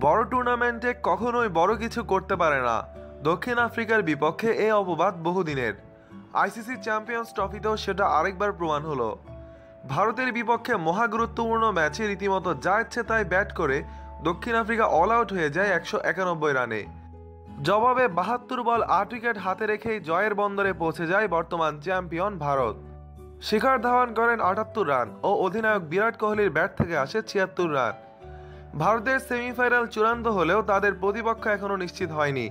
বড় টুর্নামেন্টে কখনোই বড় কিছু করতে পারে না। দক্ষিণ আফ্রিকার বিপক্ষে এ অপবাদ বহুদিনের। আইসিসি চ্যাম্পিয়ন্স ট্রফিতেও সেটা আরেকবার প্রমাণ হলো। ভারতের বিপক্ষে মহা গুরুত্বপূর্ণ ম্যাচে রীতিমতো যা ইচ্ছে তাই ব্যাট করে দক্ষিণ আফ্রিকা অল আউট হয়ে যায় একশো একানব্বই রানে। জবাবে বাহাত্তর বল, আট উইকেট হাতে রেখেই জয়ের বন্দরে পৌঁছে যায় বর্তমান চ্যাম্পিয়ন ভারত। শিখর ধাওয়ান করেন আটাত্তর রান ও অধিনায়ক বিরাট কোহলির ব্যাট থেকে আসে ছিয়াত্তর রান। ভারতের সেমিফাইনাল চূড়ান্ত হলেও তাদের প্রতিপক্ষ এখনও নিশ্চিত হয়নি।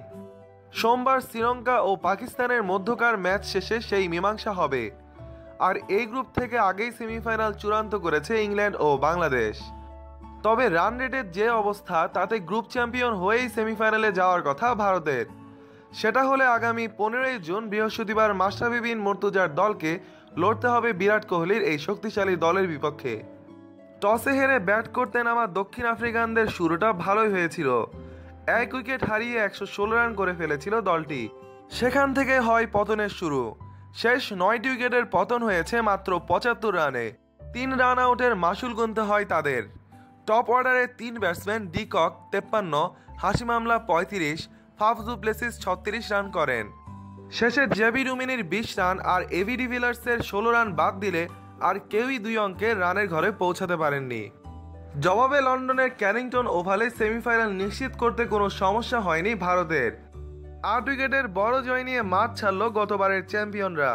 সোমবার শ্রীলঙ্কা ও পাকিস্তানের মধ্যকার ম্যাচ শেষে সেই মীমাংসা হবে। আর এই গ্রুপ থেকে আগেই সেমিফাইনাল চূড়ান্ত করেছে ইংল্যান্ড ও বাংলাদেশ। তবে রান রেটের যে অবস্থা, তাতে গ্রুপ চ্যাম্পিয়ন হয়েই সেমিফাইনালে যাওয়ার কথা ভারতের। সেটা হলে আগামী পনেরোই জুন বৃহস্পতিবার মাস্টাফি বিন মর্তুজার দলকে লড়তে হবে বিরাট কোহলির এই শক্তিশালী দলের বিপক্ষে। টসে হেরে ব্যাট করতে নামা দক্ষিণ আফ্রিকানদের শুরুটা ভালোই হয়েছিল। এক উইকেট হারিয়ে একশো ষোলো রান করে ফেলেছিল দলটি। সেখান থেকে হয় পতনের শুরু। শেষ নয়টি উইকেটের পতন হয়েছে মাত্র পঁচাত্তর রানে। তিন রান আউটের মাসুল গুনতে হয় তাদের। টপ অর্ডারে তিন ব্যাটসম্যান ডিকক তেপ্পান্ন, হাসি মামলা পঁয়ত্রিশ ফাফজু প্লেসিস ছত্রিশ রান করেন। শেষে জেবি রুমিনির বিশ রান আর এভি ডিভিলার্সের ষোলো রান বাদ দিলে আর কেউই দুই অঙ্কের রানের ঘরে পৌঁছাতে পারেননি। জবাবে লন্ডনের ক্যানিংটন ওভালে সেমিফাইনাল নিশ্চিত করতে কোনো সমস্যা হয়নি ভারতের। আট উইকেটের বড় জয় নিয়ে মাঠ ছাড়ল গতবারের চ্যাম্পিয়নরা।